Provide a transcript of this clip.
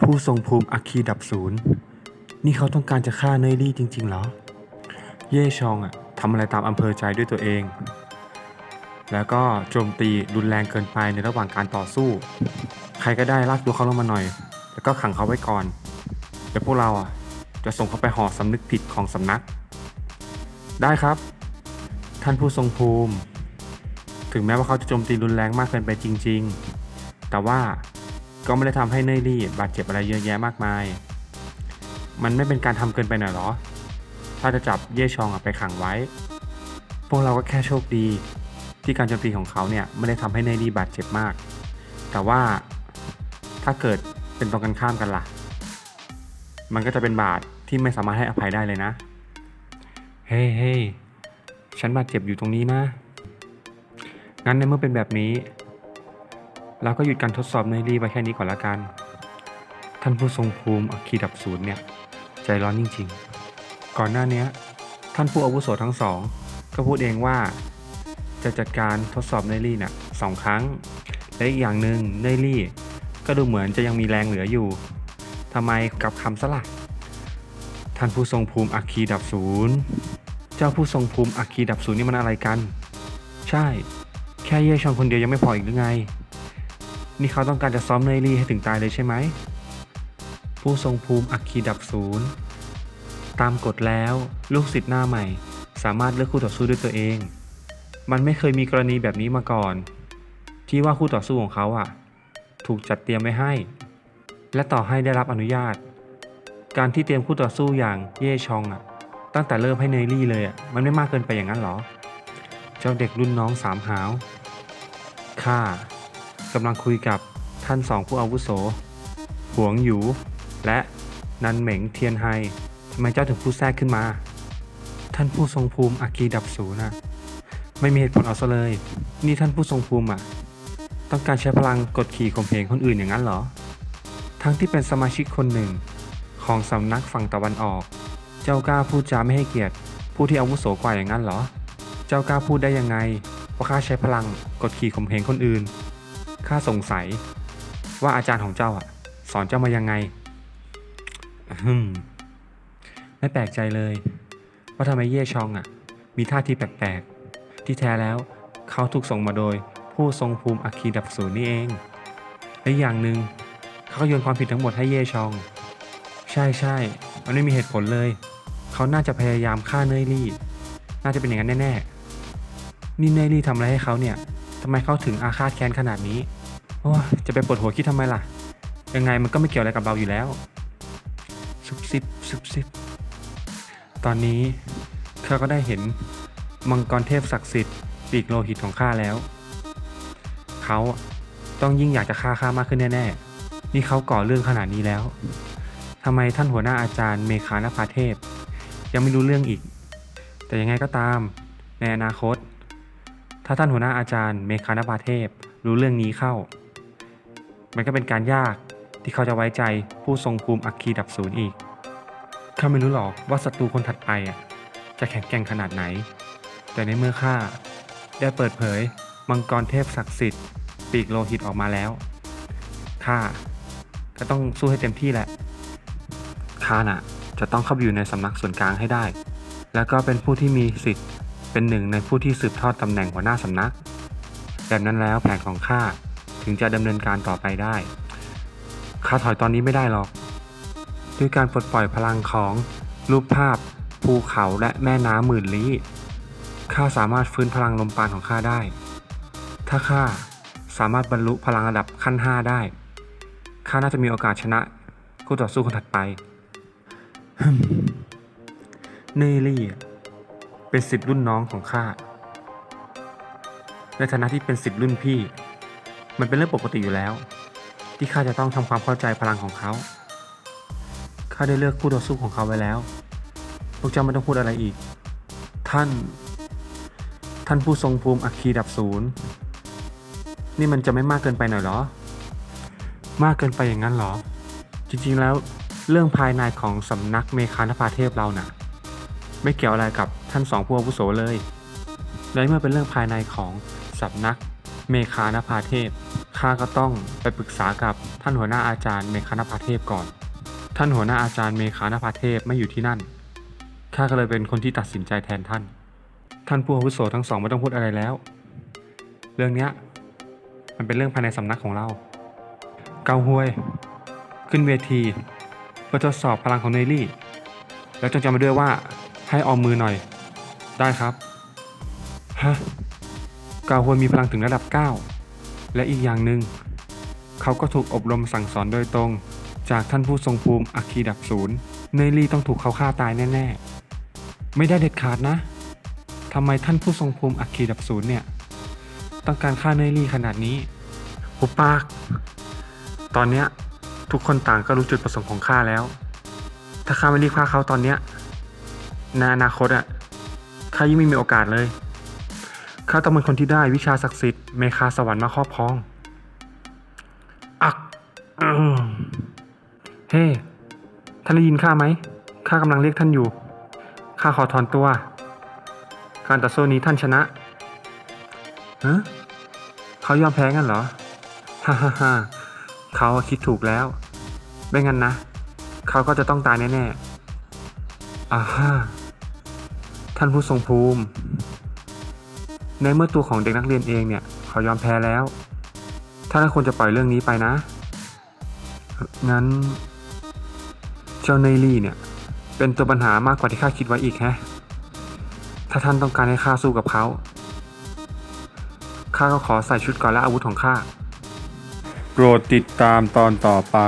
ผู้ทรงภูมิอัคคีดับศูนย์ นี่เขาต้องการจะฆ่าเนยลี่จริง ๆ เหรอ เย่ชองอะทำอะไรตามอำเภอใจด้วยตัวเอง แล้วก็โจมตีรุนแรงเกินไปในระหว่างการต่อสู้ ใครก็ได้ลากตัวเขาลงมาหน่อย แล้วก็ขังเขาไว้ก่อน เดี๋ยวพวกเราอะจะส่งเขาไปห่อสำนึกผิดของสำนัก ได้ครับ ท่านผู้ทรงภูมิ ถึงแม้ว่าเขาจะโจมตีรุนแรงมากเกินไปจริง ๆ แต่ว่า ก็ไม่ได้ทำให้เนยลี่บาดเจ็บอะไรเยอะแยะมากมาย มันไม่เป็นการทำเกินไปหน่อยหรอ ถ้าจะจับเย่ชองไปขังไว้ พวกเราก็แค่โชคดี ที่การโจมตีของเขาเนี่ยไม่ได้ทำให้เนยลี่บาดเจ็บมาก แต่ว่าถ้าเกิดเป็นตรงกันข้ามกันล่ะ มันก็จะเป็นบาดที่ไม่สามารถให้อภัยได้เลยนะ เฮ้เฮ้ยฉันบาดเจ็บอยู่ตรงนี้นะ งั้นในเมื่อเป็นแบบนี้ เราก็หยุดการทดสอบเนยลี่ไปแค่นี้ก่อนละกัน ท่านผู้ทรงภูมิอัคคีดับศูนย์เนี่ยใจร้อนจริงๆ ก่อนหน้านี้ท่านผู้อาวุโสทั้งสอง ก็พูดเองว่า จะจัดการทดสอบเนยลี่น่ะสองครั้ง และอีกอย่างหนึ่งเนยลี่ ก็ดูเหมือนจะยังมีแรงเหลืออยู่ทำไมกับคำสละท่านผู้ทรงภูมิอัคคีดับศูนย์เจ้าผู้ทรงภูมิอัคคีดับศูนย์นี่มันอะไรกัน ใช่ แค่เย่ชองคนเดียวยังไม่พออีกหรือไง นี่เขาต้องการจะซ้อมเนยลี่ให้ถึงตายเลยใช่ไหม ผู้ทรงภูมิอัคคีดับศูนย์ ตามกฎแล้ว ลูกศิษย์หน้าใหม่ สามารถเลือกคู่ต่อสู้ด้วยตัวเอง มันไม่เคยมีกรณีแบบนี้มาก่อน ที่ว่าคู่ต่อสู้ของเขาอะ ถูกจัดเตรียมไว้ให้ และต่อให้ได้รับอนุญาต การที่เตรียมคู่ต่อสู้อย่างเย่ชองอะ ตั้งแต่เริ่มให้เนยลี่เลยอะ มันไม่มากเกินไปอย่างนั้นหรอ เจ้าเด็กรุ่นน้องสามหาวข้า กำลังคุยกับท่านสองผู้อาวุโส หวงหยู และนันเหม็งเทียนไฮทำไมเจ้าถึงพูดแทรกขึ้นมา ท่านผู้ทรงภูมิอากีดับสูนะไม่มีเหตุผลเอาซะเลย นี่ท่านผู้ทรงภูมิอะ ต้องการใช้พลังกดขี่ข่มเหงคนอื่นอย่างนั้นเหรอ ทั้งที่เป็นสมาชิกคนหนึ่ง ของสำนักฝั่งตะวันออก เจ้ากล้าพูดจาไม่ให้เกียรติ ผู้ที่อาวุโสกว่าอย่างนั้นเหรอ เจ้ากล้าพูดได้ยังไงว่าข้าใช้พลังกดขี่ข่มเหงคนอื่น ข้าสงสัยว่าอาจารย์ของเจ้าอะ สอนเจ้ามายังไงอืมไม่แปลกใจเลย ว่าทำไมเย่ชองอะ มีท่าทีแปลกๆ ที่แท้แล้วเขาถูกส่งมาโดยผู้ทรงภูมิอัคีดับศูนย์นี่เอง และอย่างหนึ่งเขาก็โยนความผิดทั้งหมดให้เย่ชอง ใช่ใช่มันไม่มีเหตุผลเลย เขาน่าจะพยายามฆ่าเนยลี่ น่าจะเป็นอย่างนั้นแน่ๆนี่เนยลี่ทำอะไรให้เขาเนี่ยทำไมเขาถึงอาฆาตแค้นขนาดนี้ โอ้จะไปปวดหัวคิดทำไมล่ะ ยังไงมันก็ไม่เกี่ยวอะไรกับเราอยู่แล้วซุบซิบซุบซิบตอนนี้ข้าก็ได้เห็นมังกรเทพศักดิ์สิทธิ์ปีกโลหิตของข้าแล้ว เขาต้องยิ่งอยากจะฆ่าข้ามากขึ้นแน่ๆ นี่เขาก่อเรื่องขนาดนี้แล้วทำไมท่านหัวหน้าอาจารย์เมคานภาเทพ ยังไม่รู้เรื่องอีก แต่ยังไงก็ตาม ในอนาคต ถ้าท่านหัวหน้าอาจารย์เมคานภาเทพรู้เรื่องนี้เข้า มันก็เป็นการยากที่เขาจะไว้ใจผู้ทรงภูมิอัคคีดับศูนย์อีกข้าไม่รู้หรอกว่าศัตรูคนถัดไปอะจะแข็งแกร่งขนาดไหน แต่ในเมื่อข้าได้เปิดเผยมังกรเทพศักดิ์สิทธิ์ปีกโลหิตออกมาแล้วข้าก็ต้องสู้ให้เต็มที่แหละข้าน่ะจะต้องเข้าไปอยู่ในสำนักส่วนกลางให้ได้ แล้วก็เป็นผู้ที่มีสิทธิ์เป็นหนึ่งในผู้ที่สืบทอดตำแหน่งหัวหน้าสำนัก แบบนั้นแล้วแผนของข้า ถึงจะดำเนินการต่อไปได้ข้าถอยตอนนี้ไม่ได้หรอก ด้วยการปลดปล่อยพลังของรูปภาพภูเขาและแม่น้ำหมื่นลี้ข้าสามารถฟื้นพลังลมปาณของข้าได้ ถ้าข้าสามารถบรรลุพลังระดับขั้น 5 ได้ข้าน่าจะมีโอกาสชนะคู่ต่อสู้คนถัดไปเนลี่เป็นสิทธิ์รุ่นน้องของข้าในฐานะที่เป็นสิทธิ์รุ่นพี่ มันเป็นเรื่องปกติอยู่แล้ว ที่ข้าจะต้องทำความเข้าใจพลังของเขา ข้าได้เลือกคู่ต่อสู้ของเขาไว้แล้ว พวกเจ้าไม่ต้องพูดอะไรอีก ท่าน ท่านผู้ทรงภูมิอัคคีดับศูนย์ นี่มันจะไม่มากเกินไปหน่อยเหรอ มากเกินไปอย่างนั้นเหรอ จริงๆแล้วเรื่องภายในของสำนักเมคานภาเทพเราน่ะ ไม่เกี่ยวอะไรกับท่านสองผู้อาวุโสเลย และเมื่อเป็นเรื่องภายในของสำนัก เมคานภาเทพ ข้าก็ต้องไปปรึกษากับท่านหัวหน้าอาจารย์เมฆานภาเทพก่อน ท่านหัวหน้าอาจารย์เมฆานภาเทพไม่อยู่ที่นั่น ข้าก็เลยเป็นคนที่ตัดสินใจแทนท่าน ท่านผู้อาวุโสทั้งสองไม่ต้องพูดอะไรแล้ว เรื่องเนี้ยมันเป็นเรื่องภายในสำนักของเรา เกาหวย ขึ้นเวทีเพื่อทดสอบพลังของเนลี่ แล้วจงจำไว้ด้วยว่าให้ออมมือหน่อย ได้ครับ ฮะ กาหวยมีพลังถึงระดับ 9 และอีกอย่างหนึ่ง เขาก็ถูกอบรมสั่งสอนโดยตรง จากท่านผู้ทรงภูมิอัคคีดับศูนย์เนยลี่ต้องถูกเขาฆ่าตายแน่ๆ ไม่ได้เด็ดขาดนะทำไมท่านผู้ทรงภูมิอัคคีดับศูนย์เนี่ย ต้องการฆ่าเนยลี่ขนาดนี้หุบปาก ตอนเนี้ยทุกคนต่างก็รู้จุดประสงค์ของข้าแล้ว ถ้าข้าไม่รีบฆ่าเขาตอนเนี้ยในอนาคตอะข้ายิ่งไม่มีโอกาสเลย ข้าต้องเป็นคนที่ได้วิชาศักดิ์สิทธิ์เมคาสวรรค์มาครอบครอง อักเฮ้ ท่านได้ยินข้าไหม ข้ากำลังเรียกท่านอยู่ ข้าขอถอนตัว การต่อสู้นี้ท่านชนะฮะเขายอมแพ้กันเหรอ ฮ่าฮ่าฮ่าเขาคิดถูกแล้ว ไม่งั้นนะ เขาก็จะต้องตายแน่ๆอ่าฮ่าท่านผู้ทรงภูมิ ในเมื่อตัวของเด็กนักเรียนเองเนี่ยเขายอมแพ้แล้วท่านก็ควรจะปล่อยเรื่องนี้ไปนะ งั้น เจ้าเนลี่เนี่ย เป็นตัวปัญหามากกว่าที่ข้าคิดไว้อีกแฮะ ถ้าท่านต้องการให้ข้าสู้กับเขา ข้าก็ขอใส่ชุดก่อนและอาวุธของข้า โปรดติดตามตอนต่อไป